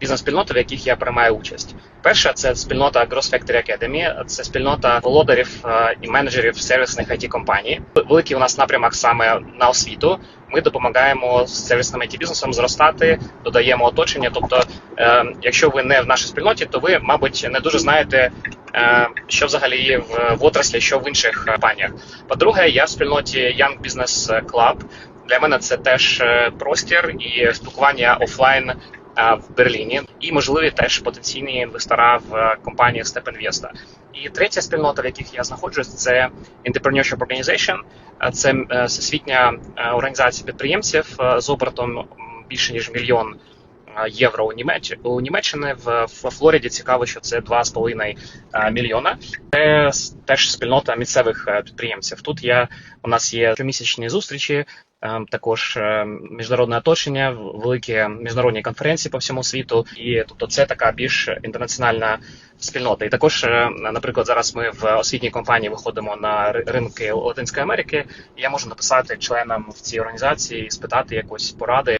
бізнес-спільноти, в яких я приймаю участь. Перша це спільнота Gross Factory Academy, це спільнота володарів е, і менеджерів сервісних it компаній. Великий у нас напрямок саме на освіту. Ми допомагаємо сервісним it бізнесом зростати, додаємо оточення. Тобто, е, якщо ви не в нашій спільноті, то ви, мабуть, не дуже знаєте, е, що взагалі є в, отраслі, що в інших компаніях. По-друге, я в спільноті Young Business Club. Для мене це теж простір і спілкування офлайн в Берліні, і можливі теж потенційні інвестора в е, компаніях Степенвеста. І третя спільнота, в яких я знаходжусь, це Entrepreneurship Organization. Е, Це е, всесвітня е, організація підприємців е, з обертом більше ніж мільйон е, євро у Німеччині. У Німеччині в, Флориді цікаво, що це 2,5 е, мільйона. Це теж спільнота місцевих е, підприємців. Тут є у нас є щомісячні зустрічі. е, Також міжнародне оточення, великі міжнародні конференції по всьому світу, і тобто це така більш інтернаціональна спільнота. І також, наприклад, зараз ми в освітній компанії виходимо на ринки Латинської Америки. І я можу написати членам в цій організації і спитати якось поради.